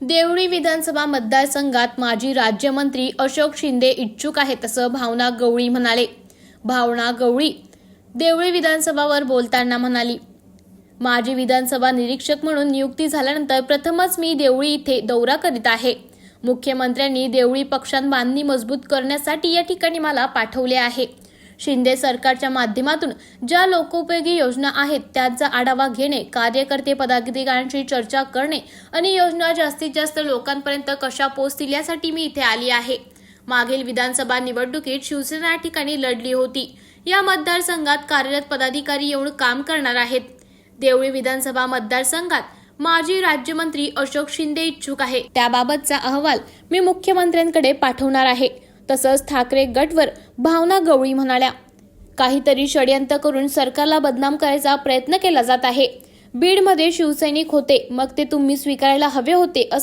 देवळी विधानसभा मतदारसंघात माजी राज्यमंत्री अशोक शिंदे इच्छुक आहेत असं भावना गवळी म्हणाले. भावना गवळी देवळी विधानसभावर बोलताना म्हणाली माजी विधानसभा निरीक्षक म्हणून नियुक्ती झाल्यानंतर प्रथमच मी देवळी इथे दौरा करीत आहे. मुख्यमंत्र्यांनी देवळी पक्षांबांधणी मजबूत करण्यासाठी या ठिकाणी मला पाठवले आहे. शिंदे सरकारच्या माध्यमातून ज्या लोकोपयोगी योजना आहेत त्यांचा आढावा घेणे कार्यकर्ते पदाधिकाऱ्यांशी चर्चा करणे आणि योजना जास्तीत जास्त लोकांपर्यंत कशा पोहोचतील यासाठी मी इथे आली आहे. मागील विधानसभा निवडणुकीत शिवसेना या ठिकाणी लढली होती. या मतदारसंघात कार्यरत पदाधिकारी येऊन काम करणार आहेत. देवळी विधानसभा मतदारसंघात माजी राज्यमंत्री अशोक शिंदे इच्छुक आहे. त्याबाबतचा अहवाल मी मुख्यमंत्र्यांकडे पाठवणार आहे. तसंच ठाकरे गटवर भावना गवळी म्हणाल्या. काहीतरी षडयंत्र करून सरकारला बदनाम करायचा प्रयत्न केला जात आहे. बीडमध्ये शिवसैनिक होते मग ते तुम्ही स्वीकारायला हवे होते असं